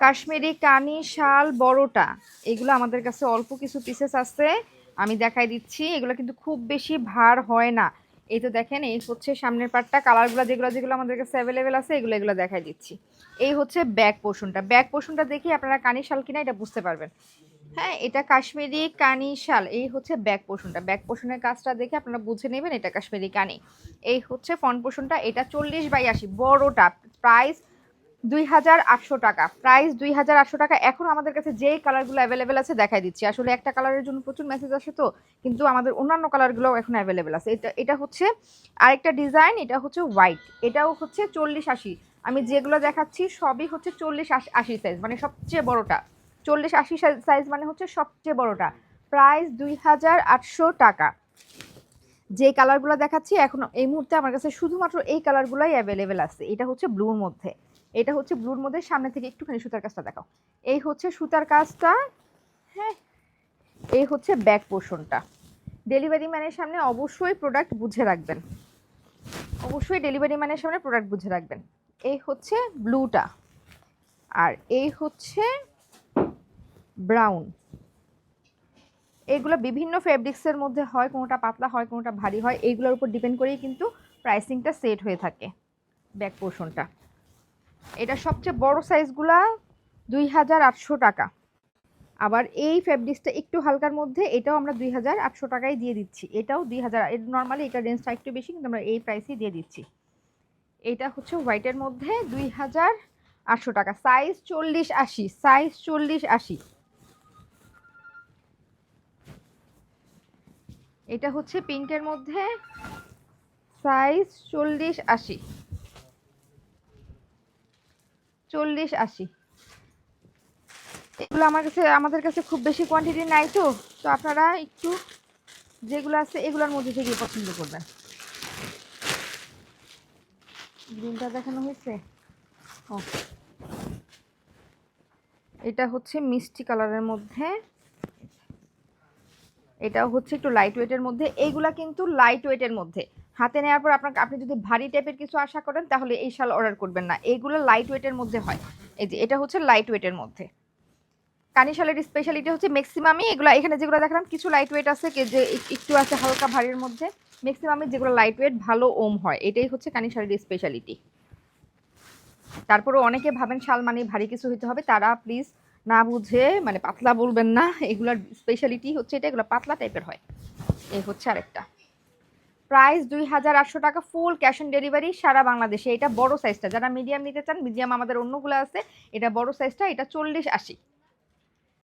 কাশ্মীরি কানি শাল বড়টা, এগুলো আমাদের কাছে অল্প কিছু পিসেস আছে। আমি দেখাই দিচ্ছি, এগুলো কিন্তু খুব বেশি ভার হয় না। এই তো দেখেন, এই হচ্ছে সামনের পার্টটা কালারগুলো যেগুলো যেগুলো আমাদের কাছে অ্যাভেলেবেল আছে, এগুলো এগুলো দেখাই দিচ্ছি। এই হচ্ছে ব্যাক পোর্শনটা ব্যাক পোর্শনটা দেখি আপনারা কানি শাল কিনা এটা বুঝতে পারবেন। হ্যাঁ এটা কাশ্মীরি কানি শাল, এই হচ্ছে ব্যাক পোর্শনটা ব্যাক পোর্শনের কাজটা দেখে আপনারা বুঝে নেবেন এটা কাশ্মীরি কানি। এই হচ্ছে ফ্রন্ট পোর্শনটা এটা চল্লিশ বাই আশি, বড়টা প্রাইস দুই হাজার আটশো টাকা। প্রাইস দুই হাজার আটশো টাকা। এখন আমাদের কাছে যেই কালারগুলো অ্যাভেলেবেল আছে, দেখাই দিচ্ছি। আসলে একটা কালারের জন্য প্রচুর মেসেজ আসে তো, কিন্তু আমাদের অন্যান্য কালারগুলো এখন অ্যাভেলেবেল আছে। এটা এটা হচ্ছে আরেকটা ডিজাইন এটা হচ্ছে হোয়াইট এটাও হচ্ছে চল্লিশ আশি। আমি যেগুলো দেখাচ্ছি, সবই হচ্ছে চল্লিশ আশি সাইজ মানে সবচেয়ে বড়টা। চল্লিশ আশি সাইজ মানে হচ্ছে সবচেয়ে বড়টা। প্রাইস দুই হাজার আটশো টাকা। যে কালারগুলো দেখাচ্ছি, এখন এই মুহূর্তে আমার কাছে শুধুমাত্র এই কালারগুলোই অ্যাভেলেবেল আছে। এটা হচ্ছে ব্লুর মধ্যে। এটা হচ্ছে ব্লুর মধ্যে, সামনে থেকে একটুখানি সুতার কাজটা দেখাও। এই হচ্ছে সুতার কাজটা হ্যাঁ এই হচ্ছে ব্যাক পোর্শনটা। ডেলিভারি ম্যানের সামনে অবশ্যই প্রোডাক্ট বুঝে রাখবেন। অবশ্যই ডেলিভারি ম্যানের সামনে প্রোডাক্ট বুঝে রাখবেন। এই হচ্ছে ব্লুটা। আর এই হচ্ছে ব্রাউন। এগুলো বিভিন্ন ফেব্রিক্সের মধ্যে হয়, কোনোটা পাতলা হয়, কোনোটা ভারী হয়, এইগুলোর উপর ডিপেন্ড করেই কিন্তু প্রাইসিংটা সেট হয়ে থাকে ব্যাক পোর্শনটা। এটা সবচেয়ে বড় সাইজগুলা দুই হাজার আটশো টাকা। আবার এই ফেব্রিক্সটা একটু হালকার মধ্যে, এটাও আমরা দুই হাজার আটশো টাকায় দিয়ে দিচ্ছি। এটাও দুই হাজার নর্মালি এটা রেঞ্জটা একটু বেশি, কিন্তু আমরা এই প্রাইসেই দিয়ে দিচ্ছি। এটা হচ্ছে হোয়াইটের মধ্যে দুই হাজার আটশো টাকা। সাইজ চল্লিশ আশি সাইজ চল্লিশ আশি। এটা হচ্ছে পিঙ্কের মধ্যে সাইজ চল্লিশ আশি। চল্লিশ আশি। এগুলো আমার কাছে, আমাদের কাছে খুব বেশি কোয়ান্টিটি নাই তো তো আপনারা একটু যেগুলো আছে এগুলোর মধ্যে থেকে পছন্দ করবেন। গ্রিনটা দেখানো হয়েছে? ও এটা হচ্ছে মিষ্টি কালারের মধ্যে। এটাও হচ্ছে একটু লাইট ওয়েটের মধ্যে। এইগুলা কিন্তু লাইট ওয়েটের মধ্যে। হাতে নেওয়ার পর আপনার আপনি যদি ভারী টাইপের কিছু আশা করেন, তাহলে এই শাল অর্ডার করবেন না। এইগুলো লাইট ওয়েটের মধ্যে হয়। এই যে, এটা হচ্ছে লাইট ওয়েটের মধ্যে। কানি শালের স্পেশালিটি হচ্ছে ম্যাক্সিমামই এগুলো, এখানে যেগুলো দেখালাম, কিছু লাইট ওয়েট আছে যে একটু আছে হালকা ভারীর মধ্যে ম্যাক্সিমামে যেগুলো লাইট ওয়েট ভালো ওম হয়। এটাই হচ্ছে কানি শালের স্পেশালিটি তারপরে অনেকে ভাবেন শাল মানে ভারী কিছু হইতে হবে, তারা প্লিজ না বুঝে মানে পাতলা বলবেন না, এগুলোর স্পেশালিটি হচ্ছে এটা, এগুলো পাতলা টাইপের হয়। এই হচ্ছে আরেকটা। প্রাইস দুই হাজার আটশো টাকা ফুল ক্যাশ অন ডেলিভারি সারা বাংলাদেশে। এটা বড় সাইজটা যারা মিডিয়াম নিতে চান মিডিয়াম আমাদের অন্যগুলো আছে, এটা বড় সাইজটা এটা চল্লিশ আশি।